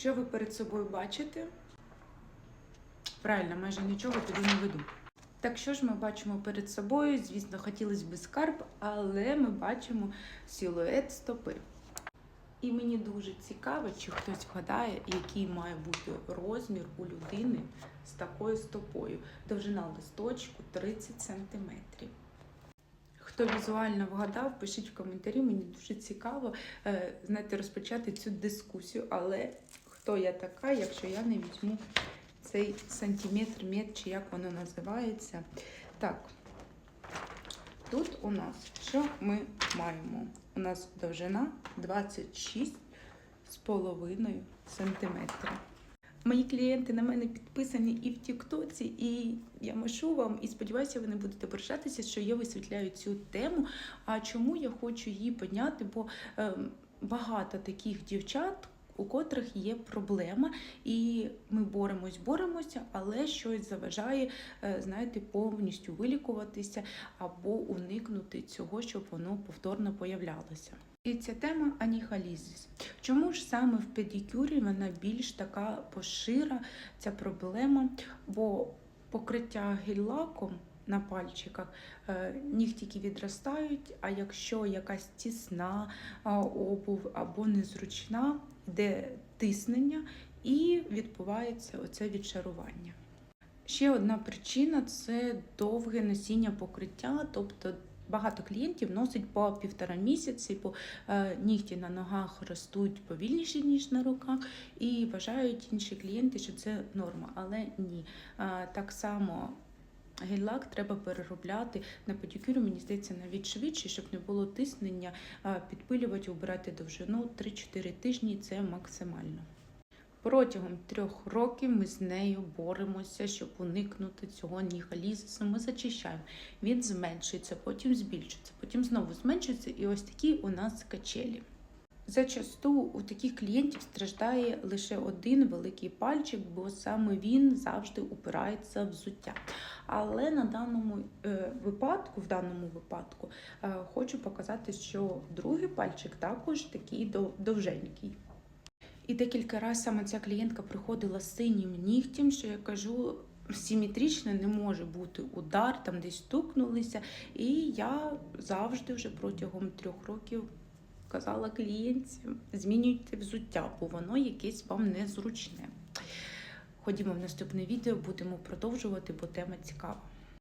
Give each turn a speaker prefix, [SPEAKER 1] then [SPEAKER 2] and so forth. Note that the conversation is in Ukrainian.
[SPEAKER 1] Що ви перед собою бачите? Правильно, майже нічого туди не веду. Так що ж ми бачимо перед собою? Звісно, хотілося б скарб, але ми бачимо силует стопи. І мені дуже цікаво, чи хтось вгадає, який має бути розмір у людини з такою стопою. Довжина листочку 30 см. Хто візуально вгадав, пишіть в коментарі. Мені дуже цікаво е, знаєте, розпочати цю дискусію. Але хто я така, якщо я не візьму цей сантиметр, метр, чи як воно називається? Так, тут у нас що ми маємо? У нас довжина 26 з сантиметра. Мої клієнти на мене підписані і в Тіктоці, і я машу вам, і сподіваюся, ви не будете ображатися, що я висвітляю цю тему. А чому я хочу її підняти? Бо е, багато таких дівчат, у котрих є проблема, і ми боремось, боремося, але щось заважає, е, знаєте, повністю вилікуватися або уникнути цього, щоб воно повторно появлялося. І ця тема аніхалізис. Чому ж саме в педикюрі вона більш така пошира, ця проблема? Бо покриття гель-лаком на пальчиках е, нігтики відростають, а якщо якась тісна обув або незручна, йде тиснення і відбувається оце відшарування. Ще одна причина це довге носіння покриття, тобто Багато клієнтів носить по півтора місяці, бо е, нігті на ногах ростуть повільніше, ніж на руках, і вважають інші клієнти, що це норма. Але ні. Е, так само гель-лак треба переробляти на педикюрі, мені здається, навіть швидше, щоб не було тиснення, підпилювати, обирати довжину 3-4 тижні це максимально. Протягом трьох років ми з нею боремося, щоб уникнути цього нігалізису. Ми зачищаємо. Він зменшується, потім збільшується, потім знову зменшується, і ось такі у нас качелі. Зачасту у таких клієнтів страждає лише один великий пальчик, бо саме він завжди упирається в взуття. Але на даному е, випадку, в даному випадку, е, хочу показати, що другий пальчик також такий довженький. І декілька разів саме ця клієнтка приходила з синім нігтем, що я кажу. Симетрично не може бути удар, там десь стукнулися. І я завжди вже протягом трьох років казала клієнтам, змінюйте взуття, бо воно якесь вам незручне. Ходімо в наступне відео, будемо продовжувати, бо тема цікава.